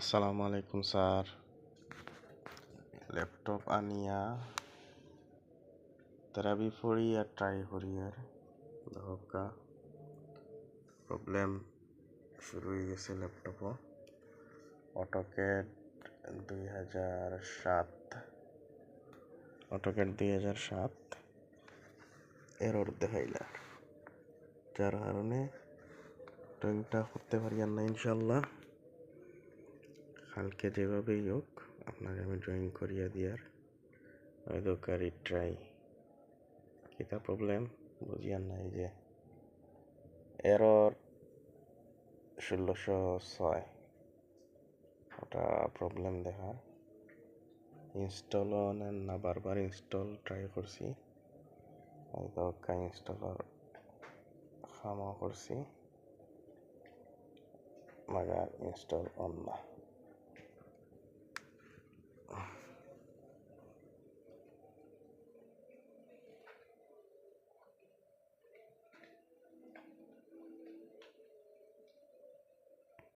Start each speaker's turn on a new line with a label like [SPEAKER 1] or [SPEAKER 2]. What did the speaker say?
[SPEAKER 1] আসসালামু আলাইকুম, sir. Laptop আনিয়া, তেরাবি ফড়ি আর ট্রাই করি আর দহকা প্রবলেম শুরু হয়ে গেছে ল্যাপটপও। অটোকেড দুই হাজার সাত। অটোকেড দুই হাজার সাত। এরর দেখাইলা। যার কারণে ড্রয়িংটা করতে পারি আর না ইনশাল্লাহ কালকে যেভাবেই হোক, আপনাকে আমি ড্রয়িং করিয়া দিয়ার দোকারি ট্রাই কিতা প্রবলেম বুঝিয়ার নাই যে। এরর ষোলোশো ছয়। ওটা প্রবলেম দেখা। ইনস্টলও নেন না বারবার ইনস্টল ট্রাই করছি। দোকা ইনস্টলার খামা করছি। মাগার ইনস্টল অন না।